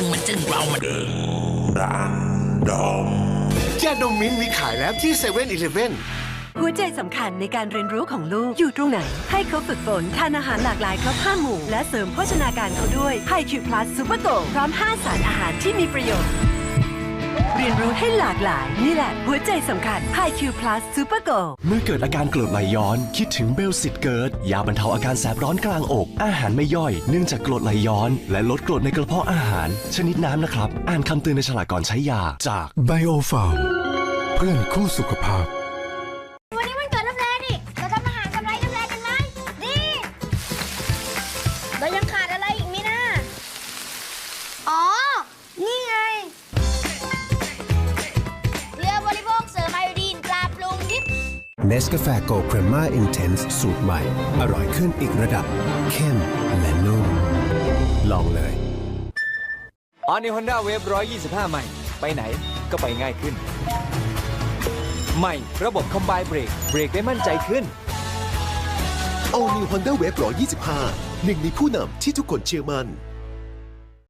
จึงมันจึงเรามันดันดมยาดมมิ้นท์มีขายแล้วที่เซเว่นอีเลฟเว่นหัวใจสำคัญในการเรียนรู้ของลูกอยู่ตรงไหน ให้เขาฝึกฝนทานอาหารหลากหลายครบห้าหมู่ และเสริมโภชนาการเขาด้วยไฮคิวพลัสซูเปอร์โกพร้อม 5 สารอาหารที่มีประโยชน์ เรียนรู้ให้หลากหลาย นี่แหละ หัวใจสำคัญไฮคิวพลัสซูเปอร์โกเมื่อเกิดอาการกรดไหลย้อน คิดถึงเบลสิตเกิร์ดยาบรรเทาอาการแสบร้อนกลางอก อาหารไม่ย่อย เนื่องจากกรดไหลย้อน และลดกรดในกระเพาะอาหาร ชนิดน้ำนะครับ อ่านคำเตือนในฉลากก่อนใช้ยาจากไบโอฟาร์มเพื่อนคู่สุขภาพวันนี้มันเกิดน้ำแร่นี่เราทำอาหารกับไรน้ำแร่กันไหมดีเรายังขาด เนสกาแฟโกลด์เครมม่าอินเทนส์สูตรใหม่ อร่อยขึ้นอีกระดับ เข้มและนุ่ม ลองเลยอ n น w ฮอนด้าเวฟ125 ใหม่ ไปไหนก็ไปง่ายขึ้น ใหม่ระบบคอมไบเบรกเบรกได้มั่นใจขึ้น All New Honda Wave 125 หนึ่งในผู้นำที่ทุกคนเชื่อมั่น